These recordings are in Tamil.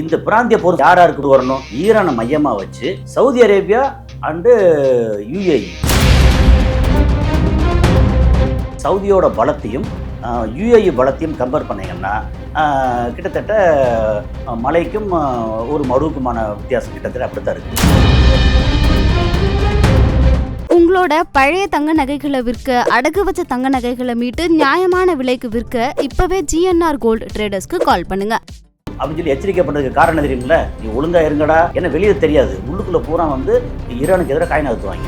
இந்த பிராந்திய போர் யார் யாருக்கு வரணும்? ஈரானை மையமா வச்சு சவுதி அரேபியா அண்டு யுஏஇ. சவுதியோட பலத்தையும் யுஏஇ பலத்தையும் கம்பேர் பண்ணீங்கன்னா கிட்டத்தட்ட மலைக்கும் ஒரு மருவுக்குமான வித்தியாசம் கிட்டத்தட்ட அப்படித்தான் இருக்கு. உங்களோட பழைய தங்க நகைகளை விற்க அடகு வச்ச தங்க நகைகளை மீட்டு நியாயமான விலைக்கு விற்க இப்பவே ஜிஎன்ஆர் கோல்டு ட்ரேடர்ஸ்க்கு கால் பண்ணுங்க. அப்படின்னு சொல்லி எச்சரிக்கை பண்ணுறதுக்கு காரணம் தெரியுங்களா நீ ஒழுங்கா இருங்கடா. ஏன்னா வெளியே தெரியாது. உள்ளுக்குள்ள பூரா வந்து ஈரானுக்கு எதிராக காய் நகர்த்துவாங்க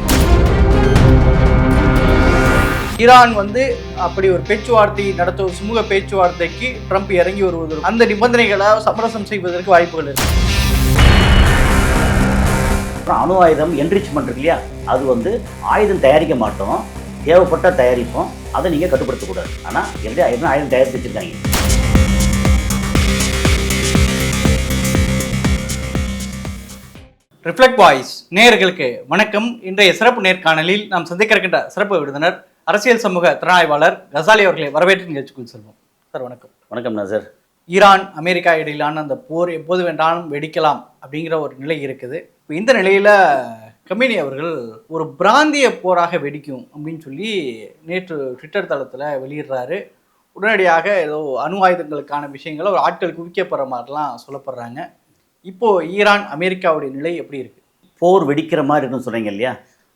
ஈரான் வந்து அப்படி ஒரு பேச்சுவார்த்தை நடத்த சுமூக பேச்சுவார்த்தைக்கு ட்ரம்ப் இறங்கி வருவது அந்த நிபந்தனைகளை சமரசம் செய்வதற்கு வாய்ப்புகள் இருக்கு. அணு ஆயுதம் என்ரிச்மெண்ட் இருக்கு இல்லையா? அது வந்து ஆயுதம் தயாரிக்க மாட்டோம். தேவைப்பட்ட தயாரிப்போம். அதை நீங்கள் கட்டுப்படுத்தக்கூடாது. ஆனால் எப்படி ஆயுதம் ஆயுதம் தயாரித்து வச்சுருக்காங்க. ரிஃப்ளெக்ட் வாய்ஸ் நேயர்களுக்கு வணக்கம். இன்றைய சிறப்பு நேர்காணலில் நாம் சந்திக்க இருக்கின்ற சிறப்பு விருந்தினர் அரசியல் சமூக திறனாய்வாளர் கசாலி அவர்களை வரவேற்று நிகழ்ச்சிக்குள் செல்வோம். சார் வணக்கம். வணக்கம் சார் ஈரான் அமெரிக்கா இடையிலான அந்த போர் எப்போது வேண்டாலும் வெடிக்கலாம் அப்படிங்கிற ஒரு நிலை இருக்குது. இப்போ இந்த நிலையில் கமினி அவர்கள் ஒரு பிராந்திய போராக வெடிக்கும் அப்படின்னு சொல்லி நேற்று ட்விட்டர் தளத்தில் வெளியிடுறாரு. உடனடியாக ஏதோ அணு ஆயுதங்களுக்கான விஷயங்களை ஒரு ஆட்கள் குவிக்கப்படுற மாதிரிலாம் சொல்லப்படுறாங்க. இப்போ ஈரான் அமெரிக்காவுடைய நிலை எப்படி இருக்கு? போர் வெடிக்கிற மாதிரி இருக்குன்னு சொன்னீங்க இல்லையா?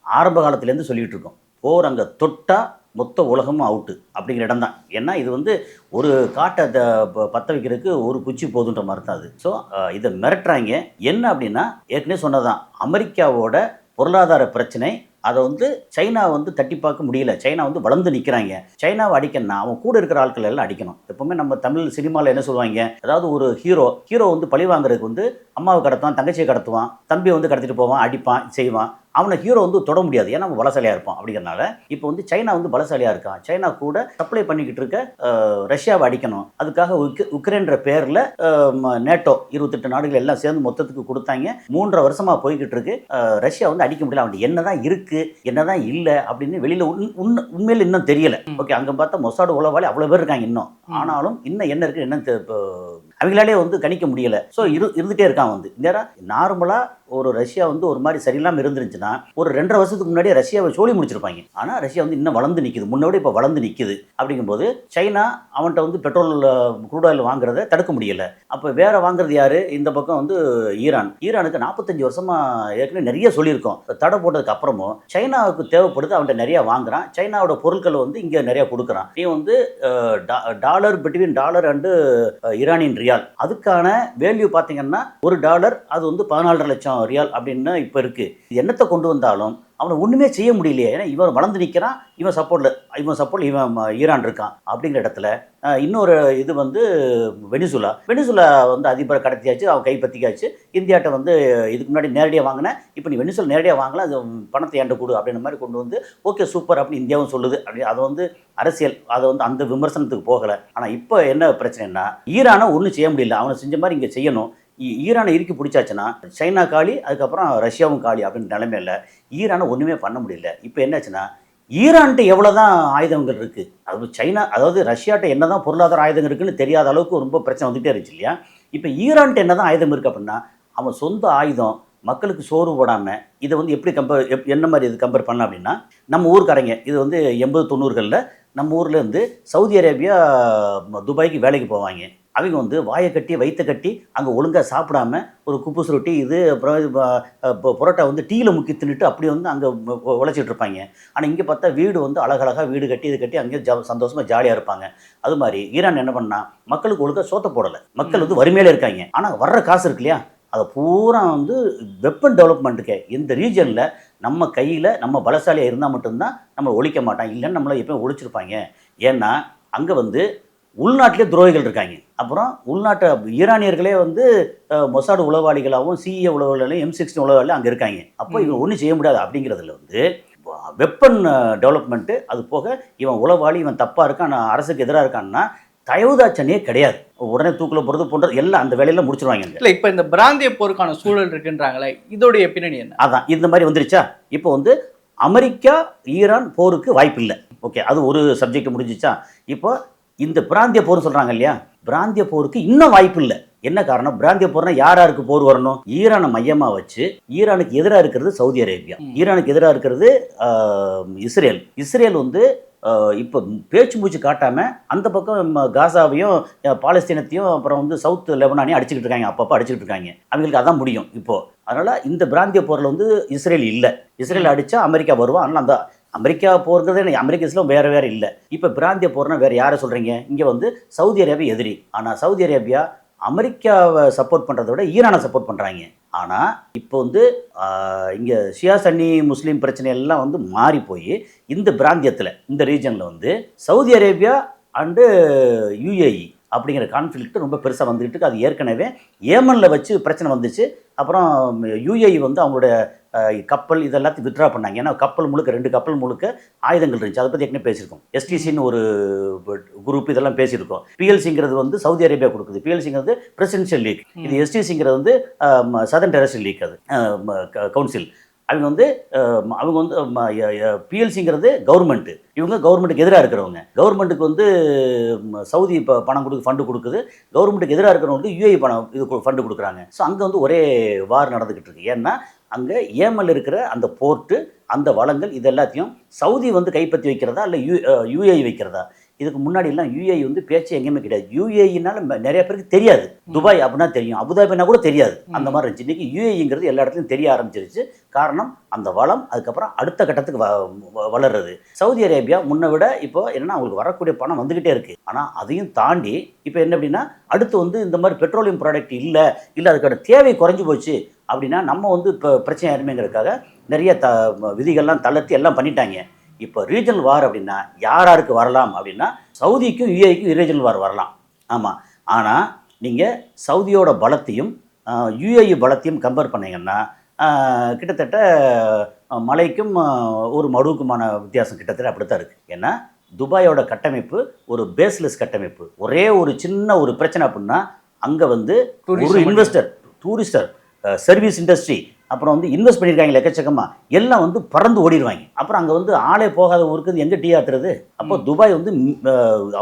ஆரம்ப காலத்துலேருந்து சொல்லிட்டு இருக்கோம். போர் அங்கே தொட்டா மொத்த உலகமும் அவுட்டு அப்படிங்கிற இடம் தான். ஏன்னா இது வந்து ஒரு காட்டை த- ப- பற்ற வைக்கிறதுக்கு ஒரு குச்சி போதுன்ற மாதிரி தான் அது. ஸோ இதை மிரட்டுறாங்க. என்ன அப்படின்னா ஏற்கனவே சொன்னதான் அமெரிக்காவோட பொருளாதார பிரச்சனை அதை வந்து சைனா வந்து தட்டி பார்க்க முடியல. சைனா வந்து வளர்ந்து நிற்கிறாங்க சைனாவை அடிக்கணும்னா அவன் கூட இருக்கிற ஆட்கள் எல்லாம் அடிக்கணும். எப்பவுமே நம்ம தமிழ் சினிமாவில் என்ன சொல்லுவாங்க? அதாவது ஒரு ஹீரோ ஹீரோ வந்து பழி வாங்குறதுக்கு வந்து அம்மாவை கடத்துவான் தங்கச்சியை கடத்துவான் தம்பியை வந்து கடத்திட்டு போவான் அடிப்பான் செய்வான். அவனை ஹீரோ வந்து தொட முடியாது. ஏன்னா அவன் பலசாலியாக இருப்பான் அப்படிங்கிறனால. இப்போ வந்து சைனா வந்து பலசாலியாக இருக்கான். சைனா கூட சப்ளை பண்ணிக்கிட்டு இருக்க ரஷ்யாவை அடிக்கணும். அதுக்காக உக் உக்ரைன்ற பேரில் நேட்டோ இருபத்தெட்டு நாடுகள் எல்லாம் சேர்ந்து மொத்தத்துக்கு கொடுத்தாங்க. மூன்றரை வருஷமாக போய்கிட்டு இருக்கு. ரஷ்யா வந்து அடிக்க முடியல. அவன் என்னதான் இருக்கு என்னதான் இல்லை அப்படின்னு வெளியில் உண் உண்மையில் இன்னும் தெரியல. ஓகே அங்கே பார்த்தா மொசாடு உளவாளி அவ்வளோ பேர் இருக்காங்க இன்னும். ஆனாலும் இன்னும் என்ன இருக்கு என்னன்னு தெ- இப்போ அவங்களாலே வந்து கணிக்க முடியல. ஸோ இரு இருந்துகிட்டே இருக்கான் வந்து. நேரம் நார்மலாக ஒரு ரஷ்யா வந்து ஒரு மாதிரி சரியில்லாமல் இருந்துருந்துச்சுன்னா ஒரு ரெண்டரை வருஷத்துக்கு முன்னாடியே ரஷ்யாவை சோழி முடிச்சிருப்பாங்க. ஆனால் ரஷ்யா வந்து இன்னும் வளர்ந்து நிற்குது முன்னோட இப்போ வளர்ந்து நிற்குது அப்படிங்கும்போது சைனா அவன்கிட்ட வந்து பெட்ரோல் குரூட் ஆயில் வாங்குறத தடுக்க முடியல. அப்போ வேற வாங்குறது யாரு? இந்த பக்கம் வந்து ஈரான். ஈரானுக்கு நாற்பத்தஞ்சு வருஷமா ஏற்கனவே நிறைய சொல்லியிருக்கோம். தடை போட்டதுக்கு அப்புறமும் சைனாவுக்கு தேவைப்படுது அவன்கிட்ட நிறைய வாங்குறான். சைனாவோட பொருட்களை வந்து இங்கே நிறைய கொடுக்குறான். நீ வந்து டா- dollar between dollar and Iranian rial. அதுக்கான வேல்யூ பார்த்தீங்கன்னா ஒரு டாலர் அது வந்து பதினாலரை லட்சம் ரியால் அப்படின்னு இப்போ இருக்குது என்னத்தை கொண்டு வந்தாலும் அவனை ஒன்றுமே செய்ய முடியலையே. ஏன்னா இவன் வளர்ந்து நிற்கிறான் இவன் சப்போர்ட்டில் இவன் சப்போர்ட் இவன் ஈரான் இருக்கான் அப்படிங்கிற இடத்துல இன்னொரு இது வந்து வெனிசுலா. வெனிசுலா வந்து அதிபரை கடத்தியாச்சு அவன் கைப்பற்றிக்காச்சு இந்தியாட்ட வந்து இதுக்கு முன்னாடி நேரடியாக வாங்கினேன் இப்போ நீ வெனிசுலா நேரடியாக வாங்கலாம் அது பணத்தை ஏண்ட கொடு அப்படின்ற மாதிரி கொண்டு வந்து ஓகே சூப்பர் அப்படின்னு இந்தியாவும் சொல்லுது. அப்படி அதை வந்து அரசியல் அதை வந்து அந்த விமர்சனத்துக்கு போகலை. ஆனால் இப்போ என்ன பிரச்சனைன்னா ஈரானை ஒன்றும் செய்ய முடியல. அவனை செஞ்ச மாதிரி இங்கே செய்யணும். ஈரானை இறுக்கி பிடிச்சாச்சுன்னா சைனா காலி அதுக்கப்புறம் ரஷ்யாவும் காலி அப்படின்ற நிலைமையில ஈரானை ஒன்றுமே பண்ண முடியல. இப்போ என்னாச்சுன்னா ஈரான்ட்டு எவ்வளோ தான் ஆயுதங்கள் இருக்குது அது சைனா அதாவது ரஷ்யாட்ட என்ன தான் பொருளாதார ஆயுதங்கள் இருக்குன்னு தெரியாத அளவுக்கு ரொம்ப பிரச்சனை வந்துகிட்டே இருந்துச்சு இல்லையா? இப்போ ஈரான்ட்டு என்ன தான் ஆயுதம் இருக்குது அப்படின்னா அவன் சொந்த ஆயுதம் மக்களுக்கு சோறு போடாமல் இதை வந்து எப்படி கம்பேர் எப் என்ன மாதிரி இது கம்பேர் பண்ணலாம் அப்படின்னா நம்ம ஊருக்காரங்க இது வந்து எண்பது தொண்ணூறுகளில் நம்ம ஊர்லேருந்து சவுதி அரேபியா துபாய்க்கு வேலைக்கு போவாங்க. அவங்க வந்து வாயை கட்டி வயிற்ற கட்டி அங்கே ஒழுங்காக சாப்பிடாம ஒரு குப்புஸ் ரொட்டி இது அப்புறம் இது புரோட்டா வந்து டீயில் முக்கி தின்னுட்டு அப்படி வந்து அங்கே உழைச்சிட்டு இருப்பாங்க. ஆனால் இங்கே பார்த்தா வீடு வந்து அழகழகாக வீடு கட்டி இது கட்டி அங்கேயே ஜ சந்தோஷமாக ஜாலியாக இருப்பாங்க. அது மாதிரி ஈரான் என்ன பண்ணால் மக்களுக்கு ஒழுங்காக சோத்த போடலை. மக்கள் வந்து வறுமையில இருக்காங்க. ஆனால் வர்ற காசு இருக்கு இல்லையா? அதை பூரா வந்து வெப்பன் டெவலப்மெண்ட்டுக்கு. இந்த ரீஜனில் நம்ம கையில் நம்ம பலசாலியாக இருந்தால் மட்டும்தான் நம்ம ஒழிக்க மாட்டான். இல்லைன்னு நம்மளை எப்பயும் ஒழிச்சிருப்பாங்க. ஏன்னா அங்கே வந்து உள்நாட்டிலே துரோகிகள் இருக்காங்க. அப்புறம் உள்நாட்டு ஈரானியர்களே வந்து மொசாடு உளவாளிகளாகவும் சிஏ உளவாளிகளாகவும் எம் சிக்ஸ்டின் உளவாளிகளும் அங்கே இருக்காங்க. அப்போ இவன் ஒன்றும் செய்ய முடியாது அப்படிங்கிறதுல வந்து வெப்பன் டெவலப்மெண்ட்டு அது போக இவன் உளவாளி இவன் தப்பாக இருக்கான் அரசுக்கு எதிராக இருக்கான்னா தயவுதாட்சணையே கிடையாது. உடனே தூக்கில் போகிறது போன்ற எல்லாம் அந்த வேலையெல்லாம் முடிச்சிருவாங்க. இல்ல இப்ப இந்த பிராந்திய போருக்கான சூழல் இருக்குன்றாங்களே இதோடைய பின்னணி என்ன? அதான் இந்த மாதிரி வந்துருச்சா? இப்போ வந்து அமெரிக்கா ஈரான் போருக்கு வாய்ப்பு இல்லை ஓகே அது ஒரு சப்ஜெக்ட் முடிஞ்சிச்சா? இப்போ இந்த பிராந்திய போர் சொல்றாங்க இல்லையா? பிராந்திய போருக்கு இன்னும் வாய்ப்பு இல்லை. என்ன காரணம்? பிராந்திய போர்னா யார் யாருக்கு போர் வரணும்? ஈரானை மையமா வச்சு ஈரானுக்கு எதிராக இருக்கிறது சவுதி அரேபியா. ஈரானுக்கு எதிராக இருக்கிறது இஸ்ரேல். இஸ்ரேல் வந்து இப்போ பேச்சு மூச்சு காட்டாம அந்த பக்கம் காசாவையும் பாலஸ்தீனத்தையும் அப்புறம் வந்து சவுத் லெபனானையும் அடிச்சுக்கிட்டு இருக்காங்க. அப்பப்போ அடிச்சுக்கிட்டு இருக்காங்க. அவங்களுக்கு அதான் முடியும் இப்போ. அதனால இந்த பிராந்திய போரில் வந்து இஸ்ரேல் இல்லை. இஸ்ரேல் அடிச்சா அமெரிக்கா வருவான் அதனால அந்த அமெரிக்கா போருங்கிறது எனக்கு அமெரிக்க இஸ்லாம் வேற இல்லை. இப்போ பிராந்திய போர்னா வேறு யாரை சொல்கிறீங்க இங்கே வந்து சவுதி அரேபியா எதிரி. ஆனால் சவுதி அரேபியா அமெரிக்காவை சப்போர்ட் பண்ணுறத விட ஈரானை சப்போர்ட் பண்ணுறாங்க ஆனால் இப்போ வந்து இங்கே ஷியா சன்னி முஸ்லீம் பிரச்சனை எல்லாம் வந்து மாறி போய் இந்த பிராந்தியத்தில் இந்த ரீஜனில் வந்து சவுதி அரேபியா அண்டு யுஏஇ. அப்படிங்கிற கான்ஃப்ளிக்ட் ரொம்ப பெருசாக வந்துகிட்டு இருக்கு. அது ஏற்கனவே ஏமனில் வச்சு பிரச்சனை வந்துச்சு. அப்புறம் யுஏஇ வந்து அவங்களுடைய அஹ், கப்பல் இதெல்லாத்தையும் வித்ட்ரா பண்ணாங்க. ஏன்னா கப்பல் முழுக்க ரெண்டு கப்பல் முழுக்க ஆயுதங்கள் இருந்துச்சு. அதை பற்றி ஏற்கனவே பேசியிருக்கோம். எஸ்டிசின்னு ஒரு குரூப் இதெல்லாம் பேசியிருக்கோம். பிஎல்சிங்கிறது வந்து சவுதி அரேபியா கொடுக்குது. பிஎல்சிங்கிறது பிரசிடென்ஷியல் லீக் இது எஸ்டிசிங்கிறது வந்து சதன் டெரஸ்டல் லீக் அது. கவுன்சில் அவங்க வந்து அவங்க வந்து பிஎல்சிங்கிறது கவர்மெண்ட்டு இவங்க கவர்மெண்ட்டுக்கு எதிராக இருக்கிறவங்க. கவர்மெண்ட்டுக்கு வந்து சவுதி இப்போ பணம் கொடுக்கு ஃபண்டு கொடுக்குது. கவர்மெண்ட்டுக்கு எதிராக இருக்கிறவங்களுக்கு யூஏ பணம் இது ஃபண்டு கொடுக்குறாங்க. ஸோ அங்கே வந்து ஒரே வார் நடந்துக்கிட்டு இருக்கு. ஏன்னா அங்கே ஏமல் இருக்கிற அந்த போர்ட்டு அந்த வளங்கள் இது எல்லாத்தையும் சவுதி வந்து கைப்பற்றி வைக்கிறதா? இல்லை யூ யூஏ வைக்கிறதா? இதுக்கு முன்னாடி எல்லாம் யூஏ வந்து பேச்சு எங்கேயுமே கிடையாது. யூஏஇனால நிறைய பேருக்கு தெரியாது. துபாய் அப்படின்னா தெரியும். அபுதாபினா கூட தெரியாது. அந்த மாதிரி இருந்துச்சு. இன்னைக்கு யூஏஇங்கிறது எல்லா இடத்துலையும் தெரிய ஆரம்பிச்சிருச்சு. காரணம் அந்த வளம் அதுக்கப்புறம் அடுத்த கட்டத்துக்கு வ- வ- வளருது சவுதி அரேபியா முன்னை விட இப்போ என்னன்னா அவங்களுக்கு வரக்கூடிய பணம் வந்துகிட்டே இருக்கு. ஆனால் அதையும் தாண்டி இப்போ என்ன அப்படின்னா அடுத்து வந்து இந்த மாதிரி பெட்ரோலியம் ப்ராடக்ட் இல்லை இல்லை அதுக்கான தேவை குறைஞ்சு போச்சு அப்படின்னா நம்ம வந்து இப்போ பிரச்சனை ஆயிருமேங்கிறதுக்காக நிறைய த விதிகள்லாம் தளர்த்தி எல்லாம் பண்ணிட்டாங்க. இப்போ ரீஜனல் வார் அப்படின்னா யார் யாருக்கு வரலாம் அப்படின்னா சவுதிக்கும் யுஏக்கும் ரீஜனல் வார் வரலாம். ஆமாம் ஆனால் நீங்கள் சவுதியோட பலத்தையும் யுஏஇ பலத்தையும் கம்பேர் பண்ணீங்கன்னா கிட்டத்தட்ட மலைக்கும் ஒரு மடுவுக்குமான வித்தியாசம் கிட்டத்தட்ட அப்படி தான் இருக்குது ஏன்னா துபாயோட கட்டமைப்பு ஒரு பேஸ்லெஸ் கட்டமைப்பு. ஒரே ஒரு சின்ன ஒரு பிரச்சனை அப்படின்னா அங்கே வந்து ஒரு இன்வெஸ்டர் டூரிஸ்டர் சர்வீஸ் இண்டஸ்ட்ரி அப்புறம் வந்து இன்வெஸ்ட் பண்ணியிருக்காங்க எக்கச்சக்கமா. எல்லாம் வந்து பறந்து ஓடிடுவாங்க அப்புறம் அங்கே வந்து ஆளே போகாத ஊருக்கு எங்கே டீ ஆத்துறது? அப்போ துபாய் வந்து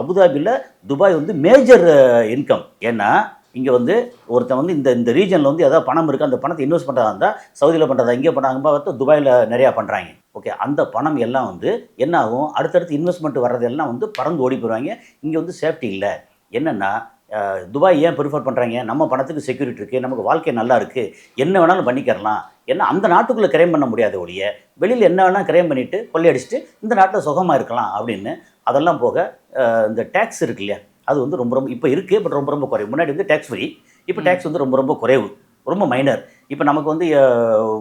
அபுதாபியில் துபாய் வந்து மேஜர் இன்கம் ஏன்னா இங்கே வந்து ஒருத்தன் வந்து இந்த இந்த ரீஜனில் வந்து ஏதாவது பணம் இருக்குது அந்த பணத்தை இன்வெஸ்ட் பண்ணுறதா இருந்தால் சவுதியில் பண்ணுறதா இங்கே பண்ணுறாங்க பார்த்தா துபாயில் நிறையா பண்ணுறாங்க ஓகே அந்த பணம் எல்லாம் வந்து என்ன ஆகும்? அடுத்தடுத்து இன்வெஸ்ட்மெண்ட் வர்றதெல்லாம் வந்து பறந்து ஓடி போயிடுவாங்க. இங்கே வந்து சேஃப்டி இல்லை. என்னென்னா துபாய் ஏன் ப்ரிஃபர் பண்ணுறாங்க நம்ம பணத்துக்கு செக்யூரிட்டி இருக்குது நமக்கு வாழ்க்கை நல்லா இருக்குது என்ன வேணாலும் பண்ணிக்கிறலாம். ஏன்னா அந்த நாட்டுக்குள்ளே கிரைம் பண்ண முடியாத ஒழிய வெளியில் என்ன வேணால் கிரைம் பண்ணிவிட்டு கொள்ளையடிச்சிட்டு இந்த நாட்டில் சுகமாக இருக்கலாம் அப்படின்னு அதெல்லாம் போக இந்த டேக்ஸ் இருக்கு இல்லையா? அது வந்து ரொம்ப ரொம்ப இப்போ இருக்குது பட் ரொம்ப ரொம்ப குறைவு. முன்னாடி வந்து டேக்ஸ் ஃப்ரீ இப்போ டேக்ஸ் வந்து ரொம்ப ரொம்ப குறைவு ரொம்ப மைனர் இப்போ நமக்கு வந்து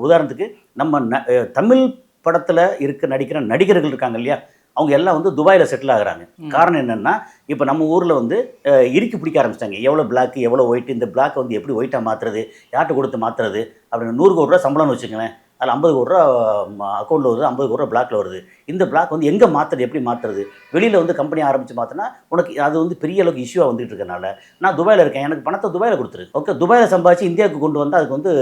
உதாரணத்துக்கு நம்ம ந- தமிழ் படத்தில் இருக்க நடிக்கிற நடிகர்கள் இருக்காங்க இல்லையா? அவங்க எல்லாம் வந்து துபாயில் செட்டில் ஆகுறாங்க. காரணம் என்னென்னா இப்போ நம்ம ஊரில் வந்து இறுக்கி பிடிக்க ஆரம்பிச்சிட்டாங்க. எவ்வளோ பிளாக் எவ்வளோ ஒயிட் இந்த பிளாக் வந்து எப்படி ஒயிட்டாக மாற்றுறது யார்கிட்ட கொடுத்து மாற்றுறது அப்படின்னு நூறு கோடி ரூபா சம்பளம்னு வச்சுக்கங்களேன். அதில் ஐம்பது கோடி ரூபா அக்கௌண்ட்டில் வருது ஐம்பது கோடி ரூபா பிளாக்ல வருது. இந்த பிளாக் வந்து எங்கே மாற்றுறது எப்படி மாற்றுறது வெளியில் வந்து கம்பெனி ஆரம்பித்து மாற்றினா உனக்கு அது வந்து பெரிய அளவுக்கு இஷ்யூவாக வந்துட்டு இருக்கனால நான் துபாயில் இருக்கேன். எனக்கு பணத்தை துபாயில் கொடுத்துரு. ஓகே துபாயில் சம்பாதிச்சு இந்தியாவுக்கு கொண்டு வந்தால் அதுக்கு வந்து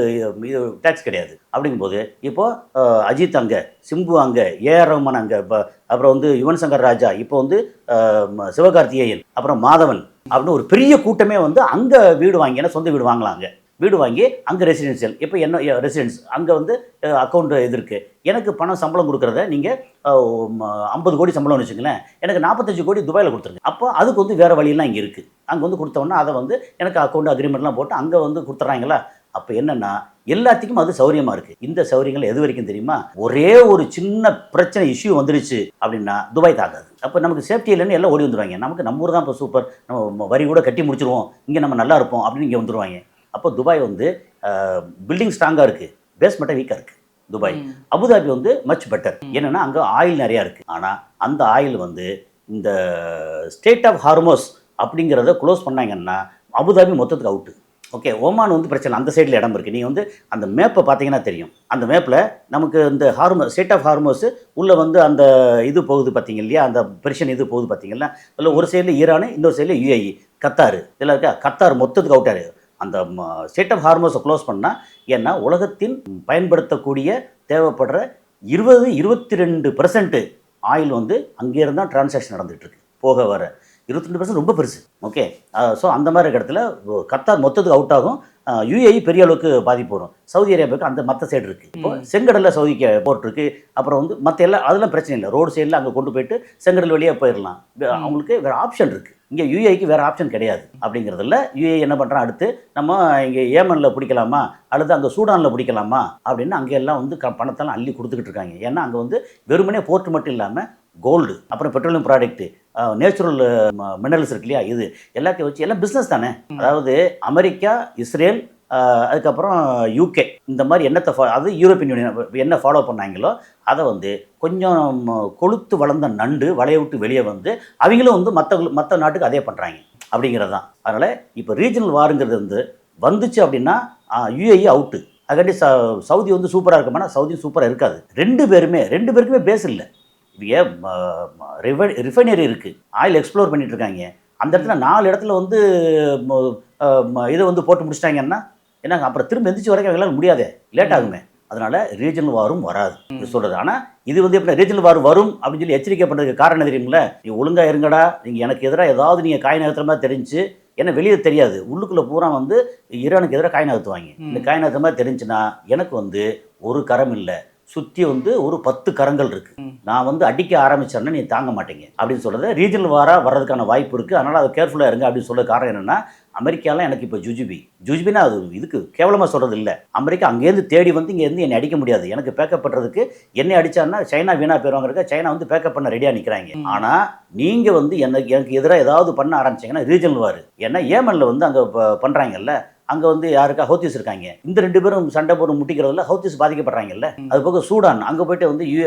இது டேக்ஸ் கிடையாது. அப்படிங்கும்போது இப்போது அஜித் அங்கே சிம்பு அங்கே ஏஆர் ரஹ்மான் அங்கே இப்போ அப்புறம் வந்து யுவன் சங்கர் ராஜா இப்போ வந்து சிவகார்த்திகேயன் அப்புறம் மாதவன் அப்படின்னு ஒரு பெரிய கூட்டமே வந்து அங்கே வீடு வாங்கினா சொந்த வீடு வாங்கலாம் அங்கே வீடு வாங்கி அங்கே ரெசிடென்ஷியல் இப்போ என்ன ரெசிடென்ஸ் அங்கே வந்து அக்கௌண்ட் இது இருக்குது எனக்கு பணம் சம்பளம் கொடுக்குறத நீங்கள் ஐம்பது கோடி சம்பளம்னு வச்சுங்களேன் எனக்கு நாற்பத்தஞ்சு கோடி துபாயில் கொடுத்துருங்க. அப்போ அதுக்கு வந்து வேறு வழியெல்லாம் இங்கே இருக்குது அங்கே வந்து கொடுத்தோன்னா அதை வந்து எனக்கு அக்கௌண்ட் அக்ரிமெண்ட்லாம் போட்டு அங்கே வந்து கொடுத்துட்றாங்களா? அப்போ என்னென்னா எல்லாத்துக்கும் அது சௌரியமாக இருக்குது இந்த சௌரியங்கள் எது வரைக்கும் தெரியுமா? ஒரே ஒரு சின்ன பிரச்சனை இஷ்யூ வந்துருச்சு அப்படின்னா துபாய் தாக்காது. அப்போ நமக்கு சேஃப்டி இல்லைன்னு எல்லாம் ஓடி வந்துடுவாங்க நமக்கு நம்ம ஊர் தான் இப்போ சூப்பர் நம்ம வரி கூட கட்டி முடிச்சிருவோம். இங்கே நம்ம நல்லா இருப்போம் அப்படின்னு இங்கே வந்துடுவாங்க அப்போ துபாய் வந்து பில்டிங் ஸ்ட்ராங்காக இருக்குது பேஸ்மெண்ட்டாக வீக்காக இருக்குது துபாய். அபுதாபி வந்து மச் பெட்டர் என்னன்னா அங்கே ஆயில் நிறையா இருக்குது ஆனால் அந்த ஆயில் வந்து இந்த ஸ்டேட் ஆஃப் ஹார்மோஸ் அப்படிங்கிறத க்ளோஸ் பண்ணாங்கன்னா அபுதாபி மொத்தத்துக்கு அவுட்டு ஓகே ஓமான் வந்து பிரச்சனை இல்லை. அந்த சைடில் இடம் இருக்குது நீங்கள் வந்து அந்த மேப்பை பார்த்தீங்கன்னா தெரியும். அந்த மேப்பில் நமக்கு இந்த ஹார்மோ ஸ்டேட் ஆஃப் ஹார்மோஸ் உள்ளே வந்து அந்த இது போகுது பார்த்தீங்க இல்லையா? அந்த பெர்ஷன் இது போகுது பார்த்தீங்களா அதில் ஒரு சைடில் ஈரானு இன்னொரு சைடில் யுஏஇ கத்தார் இதில் இருக்கா? கத்தார் மொத்தத்துக்கு அவுட்டாரு அந்த ஸ்டேட் ஆஃப் ஹார்மோஸை க்ளோஸ் பண்ணால் ஏன்னா உலகத்தின் பயன்படுத்தக்கூடிய தேவைப்படுற இருபது இருபத்தி ரெண்டு ஆயில் வந்து அங்கேருந்து தான் டிரான்சாக்ஷன் நடந்துகிட்ருக்கு போக வர இருபத்தி ரெண்டு ரொம்ப பெருசு. ஓகே ஸோ அந்த மாதிரி இடத்துல கத்தார் மொத்தத்துக்கு அவுட் ஆகும். யுஏஇ பெரிய அளவுக்கு பாதிப்பு வரும். சவுதி அரேபியாவுக்கு அந்த மற்ற சைடு இருக்குது இப்போ. செங்கடலில் சவுதிக்கு போர்ட் இருக்கு. அப்புறம் வந்து மற்ற எல்லாம் அதெல்லாம் பிரச்சனை இல்லை. ரோடு சைடில் அங்கே கொண்டு போயிட்டு செங்கடல் வழியாக போயிடலாம். அவங்களுக்கு வேறு ஆப்ஷன் இருக்குது இங்கே யூஏக்கு வேறு ஆப்ஷன் கிடையாது. அப்படிங்கிறதுல யூஏ என்ன பண்ணுறான் அடுத்து நம்ம இங்கே ஏமனில் பிடிக்கலாமா? அல்லது அங்கே சூடானில் பிடிக்கலாமா? அப்படின்னு அங்கே எல்லாம் வந்து க பணத்தெல்லாம் அள்ளி கொடுத்துக்கிட்டு இருக்காங்க. ஏன்னா அங்கே வந்து வெறுமனே போர்ட் மட்டும் இல்லாமல் கோல்டு அப்புறம் பெட்ரோலியம் ப்ராடக்ட்டு நேச்சுரல் மினரல்ஸ் இருக்கு இல்லையா? இது எல்லாத்தையும் வச்சு எல்லாம் பிஸ்னஸ் தானே? அதாவது அமெரிக்கா இஸ்ரேல் அதுக்கப்புறம் யூகே இந்த மாதிரி என்னத்தை ஃபா அது யூரோப்பியன் யூனியன் என்ன ஃபாலோ பண்ணாங்களோ அதை வந்து கொஞ்சம் கொளுத்து வளர்ந்த நண்டு வளைய விட்டு வெளியே வந்து அவங்களும் வந்து மற்ற மற்ற நாட்டுக்கு அதே பண்ணுறாங்க அப்படிங்கிறது தான். அதனால் இப்போ ரீஜனல் வாருங்கிறது வந்து வந்துச்சு அப்படின்னா யூஏஇ அவுட்டு அதுக்காண்டி ச சவுதி வந்து சூப்பராக இருக்குமானா சவுதி சூப்பராக இருக்காது. ரெண்டு பேருமே ரெண்டு பேருக்குமே பேஸ் இல்லை. ரிஃபைனரி இருக்குது ஆயில் எக்ஸ்ப்ளோர் பண்ணிட்டு இருக்காங்க அந்த இடத்துல நாலு இடத்துல வந்து இதை வந்து போட்டு முடிச்சிட்டாங்கன்னா என்னங்க அப்புறம் திரும்ப எந்திரிச்சு வரைக்கும் அவங்களால முடியாதே. லேட் ஆகுமே அதனால ரீஜனல் வாரும் வராது. இது சொல்றது. ஆனா இது வந்து எப்படி ரீஜனல் வார் வரும் அப்படின்னு சொல்லி எச்சரிக்கை பண்றதுக்கு காரணம் தெரியுங்களா? நீ ஒழுங்கா இருங்கடா. நீங்க எனக்கு எதிராக ஏதாவது நீங்க காய் நகர்த்துற மாதிரி தெரிஞ்சு என்ன வெளியே தெரியாது. உள்ளுக்குள்ள பூரா வந்து ஈரானுக்கு எதிராக காய் நகர்த்துவாங்க. இந்த காய் நகர்த்துற மாதிரி தெரிஞ்சுன்னா எனக்கு வந்து ஒரு கரம் இல்லை. சுற்றி வந்து ஒரு பத்து கரங்கள் இருக்கு. ம். நான் வந்து அடிக்க ஆரம்பிச்சேன்னா நீ தாங்க மாட்டீங்க அப்படின்னு சொல்றது ரீஜனல் வாரா வர்றதுக்கான வாய்ப்பு இருக்கு. அதனால அது கேர்ஃபுல்லாக இருங்க அப்படின்னு சொல்ல காரணம் என்னன்னா அமெரிக்காலாம் எனக்கு இப்போ ஜுஜுபி ஜுஜுபினா அது இதுக்கு கேவலமாக சொல்றது இல்லை. அமெரிக்கா அங்கேருந்து தேடி வந்து இங்கேருந்து என்னை அடிக்க முடியாது. எனக்கு பேக்கப் பண்ணுறதுக்கு என்னை அடிச்சான்னா சைனா வீணா போயிருவாங்க சைனா வந்து பேக்கப் பண்ண ரெடியாக நிற்கிறாங்க. ஆனால் நீங்கள் வந்து எனக்கு எனக்கு எதிராக ஏதாவது பண்ண ஆரம்பிச்சீங்கன்னா ரீஜனல் வார் ஏன்னா ஏமனில் வந்து அங்கே பண்ணுறாங்கல்ல அங்கே வந்து யாருக்கா ஹவுத்திஸ் இருக்காங்க. இந்த ரெண்டு பேரும் சண்டை போட்டு முட்டிக்கிறதுல ஹவுத்திஸ் பாதிக்கப்படுறாங்கல்ல. அது போக சூடான் அங்கே போயிட்டு வந்து யூ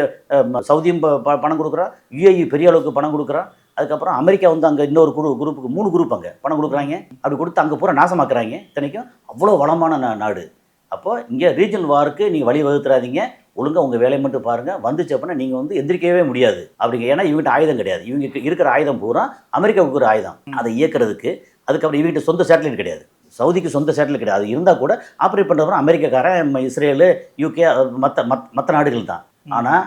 சவுதியும் பணம் கொடுக்குறா. யுஏஇ பெரிய அளவுக்கு பணம் கொடுக்குறா. அதுக்கப்புறம் அமெரிக்கா வந்து அங்கே இன்னொரு குரு குரூப்புக்கு மூணு குரூப் அங்கே பணம் கொடுக்குறாங்க. அப்படி கொடுத்து அங்கே பூரா நாசமாக்குறாங்க. இத்தனைக்கும் அவ்வளோ வளமான நாடு. அப்போ இங்கே ரீஜனல் வாருக்கு நீங்கள் வழி வகுத்துறாதீங்க. ஒழுங்கா உங்கள் வேலையை மட்டும் பாருங்கள் வந்துச்சு அப்படின்னா நீங்கள் வந்து எந்திரிக்கவே முடியாது. அப்படிங்க ஏன்னா இவங்கிட்ட ஆயுதம் கிடையாது. இவங்க இருக்கிற ஆயுதம் பூரா அமெரிக்காவுக்கு ஒரு ஆயுதம். அதை இயக்கிறதுக்கு. அதுக்கப்புறம் இவங்கிட்ட சொந்த சேட்டலைட் கிடையாது. சவுதிக்கு சொந்த சேட்டலைட் கிடையாது. அது இருந்தால் கூட ஆப்ரேட் பண்ணுறவங்க அமெரிக்காக்காரன் இஸ்ரேலு யூகே மற்ற மற்ற நாடுகள் தான். ஆனால்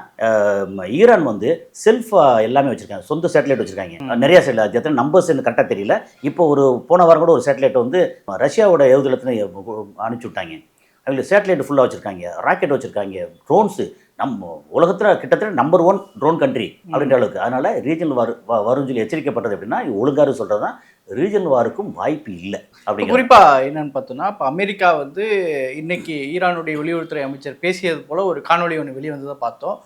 ஈரான் வந்து செல்ஃப் எல்லாமே வச்சுருக்காங்க. சொந்த சேட்டலைட் வச்சுருக்காங்க. நிறைய சேட்டலைட் எத்தனை நம்பர்ஸ் கரெக்டாக தெரியல. இப்போ ஒரு போன வாரம் கூட ஒரு சேட்டலைட் வந்து ரஷ்யாவோட ஏவுதளத்தில் அனுப்பிச்சி விட்டாங்க அவங்களுக்கு சேட்டலைட் ஃபுல்லாக வச்சுருக்காங்க. ராக்கெட் வச்சுருக்காங்க. ட்ரோன்ஸு நம்ம உலகத்தில் கிட்டத்தட்ட நம்பர் ஒன் ட்ரோன் கண்ட்ரி அப்படின்ற அளவுக்கு. அதனால் ரீஜனல் வார் வ- வரும்னு சொல்லி எச்சரிக்கப்பட்டது அப்படின்னா ஒழுங்காரு சொல்கிறது தான் ரீஜனல் வாருக்கும் வாய்ப்பு இல்லை இப்ப அப்படிங்கிற குறிப்பா என்னன்னு பார்த்தோம்னா இப்போ அமெரிக்கா வந்து இன்னைக்கு ஈரானுடைய வெளியுறவுத்துறை அமைச்சர் பேசியது போல ஒரு காணொளி ஒன்று வெளியே வந்ததை பார்த்தோம்.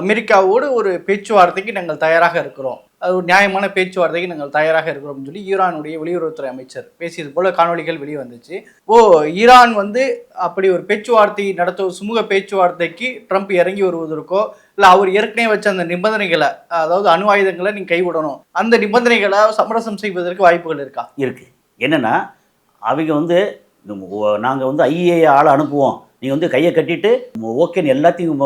அமெரிக்காவோடு ஒரு பேச்சுவார்த்தைக்கு நாங்கள் தயாராக இருக்கிறோம். அது ஒரு நியாயமான பேச்சுவார்த்தைக்கு நாங்கள் தயாராக இருக்கிறோம்னு சொல்லி ஈரானுடைய வெளியுறவுத்துறை அமைச்சர் பேசியது போல காணொளிகள் வெளியே வந்துச்சு. ஓ ஈரான் வந்து அப்படி ஒரு பேச்சுவார்த்தை நடத்த சுமூக பேச்சுவார்த்தைக்கு ட்ரம்ப் இறங்கி வருவதற்கோ இல்லை அவர் ஏற்கனவே வச்ச அந்த நிபந்தனைகளை அதாவது அணு ஆயுதங்களை நீங்கள் கைவிடணும் அந்த நிபந்தனைகளை சமரசம் செய்வதற்கு வாய்ப்புகள் இருக்கா? இருக்குது என்னென்னா அவங்க வந்து நாங்கள் வந்து ஐஏ ஆளை அனுப்புவோம். நீங்கள் வந்து கையை கட்டிட்டு ஓகேன்னு எல்லாத்தையும்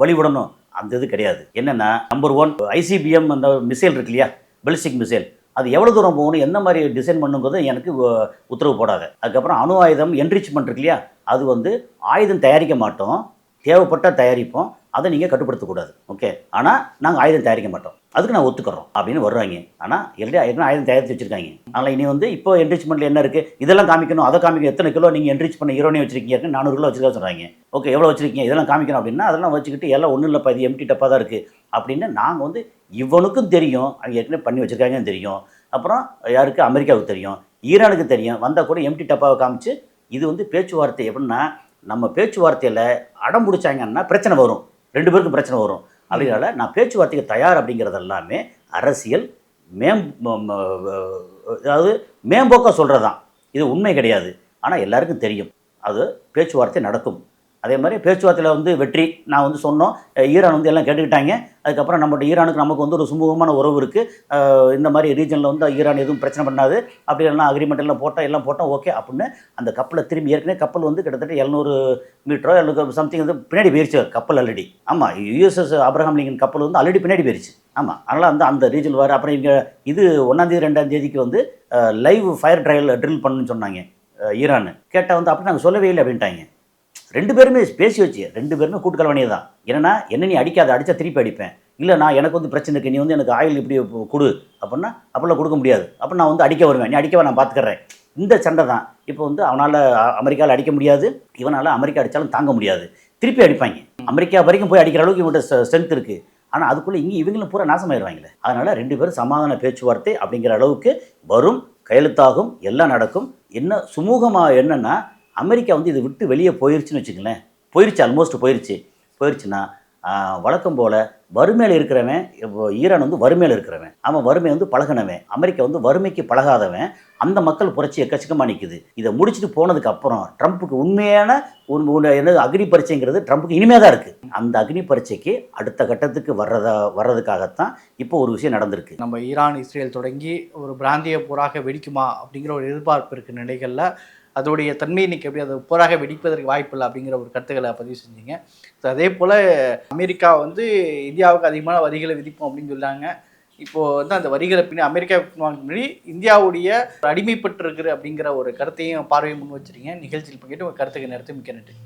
வழிவிடணும் அந்த இது கிடையாது. என்னென்னா நம்பர் ஒன் ஐசிபிஎம் அந்த மிசைல் இருக்கு இல்லையா? பெலிஸ்டிக் மிசைல் அது எவ்வளோ தூரம் போகணும் என்ன மாதிரி டிசைன் பண்ணுங்கிறது எனக்கு உ- உத்தரவு போடாத. அதுக்கப்புறம் அணு ஆயுதம் என்ரிச்மெண்ட் இருக்கு இல்லையா? அது வந்து ஆயுதம் தயாரிக்க மாட்டோம். தேவைப்பட்டால் தயாரிப்போம். அதை நீங்கள் கட்டுப்படுத்தக்கூடாது. ஓகே? ஆனால் நாங்கள் ஆயுதம் தயாரிக்க மாட்டோம். அதுக்கு நான் ஒத்துக்கிறோம் அப்படின்னு வர்றாங்க. ஆனால் எல்லா என்ன ஆயுதம் தயாரித்து வச்சிருக்காங்க. அதனால் இனி வந்து இப்போ என்ரிச்மெண்ட்டில் என்ன இருக்குது இதெல்லாம் காமிக்கணும் அதை காமிக்கணும். எத்தனை கிலோ நீங்கள் என்ரிச் பண்ண ஹீரோனே வச்சிருக்கீங்க? நானூறு கிலோ வச்சுருக்கா சொல்கிறாங்க ஓகே எவ்வளோ வச்சிருக்கீங்க? இதெல்லாம் காமிக்கணும் அப்படின்னா அதெல்லாம் வச்சுக்கிட்டு எல்லாம் ஒன்றும் இல்லைப்பா இது எம்டி டப்பாக தான் இருக்குது அப்படின்னு நாங்கள் வந்து இவனுக்கும் தெரியும். அவங்க ஏற்கனவே பண்ணி வச்சிருக்காங்கன்னு தெரியும். அப்புறம் யாருக்கு? அமெரிக்காவுக்கு தெரியும். ஈரானுக்கு தெரியும். வந்தால் கூட எம்டி டப்பாவை காமிச்சு இது வந்து பேச்சுவார்த்தை எப்படின்னா நம்ம பேச்சுவார்த்தையில் அடம் பிடிச்சாங்கன்னா பிரச்சனை வரும். ரெண்டு பேருக்கும் பிரச்சனை வரும். அப்படினால நான் பேச்சுவார்த்தைக்கு தயார் அப்படிங்கிறது எல்லாமே அரசியல் மேம் அதாவது மேம்போக்காக சொல்கிறது தான் இது உண்மை கிடையாது. ஆனால் எல்லாருக்கும் தெரியும். அது பேச்சுவார்த்தை நடக்கும். அதே மாதிரி பேச்சுவார்த்தையில் வந்து வெற்றி. நான் வந்து சொன்னோம். ஈரான் வந்து எல்லாம் கேட்டுக்கிட்டாங்க. அதுக்கப்புறம் நம்மகிட்ட ஈரானுக்கு நமக்கு வந்து ஒரு சுமூகமான உறவு இருக்குது இந்த மாதிரி ரீஜனில் வந்து ஈரான் எதுவும் பிரச்சனை பண்ணாது. அப்படி எல்லாம் அக்ரிமெண்ட் எல்லாம் போட்டோம் எல்லாம் போட்டோம் ஓகே அப்படின்னு அந்த கப்பலை திரும்பி ஏற்கனவே கப்பல் வந்து கிட்டத்தட்ட எழுநூறு மீட்டரோ எழுநூறு சம்திங் வந்து பின்னாடி போயிருச்சு. கப்பல் ஆல்ரெடி ஆமாம் யூஎஸ்எஸ் அப்ரஹாம் லிங்கன் கப்பல் வந்து ஆல்ரெடி பின்னாடி போயிருச்சு. ஆமாம் அதனால் வந்து அந்த ரீஜன் வர அப்புறம் இங்கே இது ஒன்றாந்தேதி ரெண்டாந்தேதிக்கு வந்து லைவ் ஃபயர் ட்ரையல் ட்ரில் பண்ணுன்னு சொன்னாங்க ஈரான். கேட்டால் வந்து அப்படி நாங்கள் சொல்லவே இல்லை அப்படின்ட்டாங்க. ரெண்டு பேருமே பேசி வச்சு ரெண்டு பேருமே கூட்டுக்கலவணியை தான் என்னன்னா என்ன நீ அடிக்காத அடித்தா திருப்பி அடிப்பேன். இல்லை நான் எனக்கு வந்து பிரச்சனை இருக்கு நீ வந்து எனக்கு ஆயில் இப்படி கொடு. அப்படின்னா அப்படிலாம் கொடுக்க முடியாது. அப்போ நான் வந்து அடிக்க வருவேன். நீ அடிக்கவா நான் பார்த்துக்கறேன் இந்த சண்டை தான். இப்போ வந்து அவனால் அமெரிக்காவில் அடிக்க முடியாது. இவனால் அமெரிக்கா அடித்தாலும் தாங்க முடியாது. திருப்பி அடிப்பாங்க. அமெரிக்கா வரைக்கும் போய் அடிக்கிற அளவுக்கு இவங்கள்ட்ட ஸ்ட்ரென்த் இருக்குது ஆனால் அதுக்குள்ளே இங்கே இவங்களும் பூரா நாசமாயிருவாங்களே அதனால் ரெண்டு பேரும் சமாதான பேச்சுவார்த்தை அப்படிங்கிற அளவுக்கு வரும் கையெழுத்தாகும் எல்லாம் நடக்கும். என்ன சுமூகமாக என்னென்னா அமெரிக்கா வந்து இதை விட்டு வெளியே போயிருச்சுன்னு வச்சுக்கங்களேன். போயிருச்சு ஆல்மோஸ்ட் போயிருச்சு. போயிருச்சுன்னா வழக்கம் போல் வறுமையில் இருக்கிறவன் இப்போ ஈரான் வந்து வறுமையில் இருக்கிறவன். அவன் வறுமை வந்து பழகினவன். அமெரிக்கா வந்து வறுமைக்கு பழகாதவன். அந்த மக்கள் புரட்சி எக்கச்சக்கமாக நிற்குது இதை முடிச்சுட்டு போனதுக்கு அப்புறம் ட்ரம்ப்புக்கு உண்மையான என்னது அக்னி பரீட்சைங்கிறது ட்ரம்ப்புக்கு இனிமே தான் இருக்குது அந்த அக்னி பரீட்சைக்கு அடுத்த கட்டத்துக்கு வர்றதா வர்றதுக்காகத்தான் இப்போ ஒரு விஷயம் நடந்திருக்கு. நம்ம ஈரான் இஸ்ரேல் தொடங்கி ஒரு பிராந்திய போராக வெடிக்குமா அப்படிங்கிற ஒரு எதிர்பார்ப்பு இருக்கு நிலைகளில். அதோடைய தன்மை இன்னைக்கு எப்படி அது போராக வெடிப்பதற்கு வாய்ப்பில்லை அப்படிங்கிற ஒரு கருத்துக்களை பதிவு செஞ்சீங்க. ஸோ அதே போல் அமெரிக்கா வந்து இந்தியாவுக்கு அதிகமான வரிகளை விதிப்போம் அப்படின்னு சொல்லாங்க இப்போது வந்து அந்த வரிகளை பின்னாடி அமெரிக்கா முன்னாடி இந்தியாவுடைய அடிமைப்பட்டிருக்குது அப்படிங்கிற ஒரு கருத்தையும் பார்வையை முன் வச்சிருக்கீங்க. நிகழ்ச்சியில் பங்கிட்டு உங்கள் கருத்துக்கு நேரத்தை மிக்க நன்றி.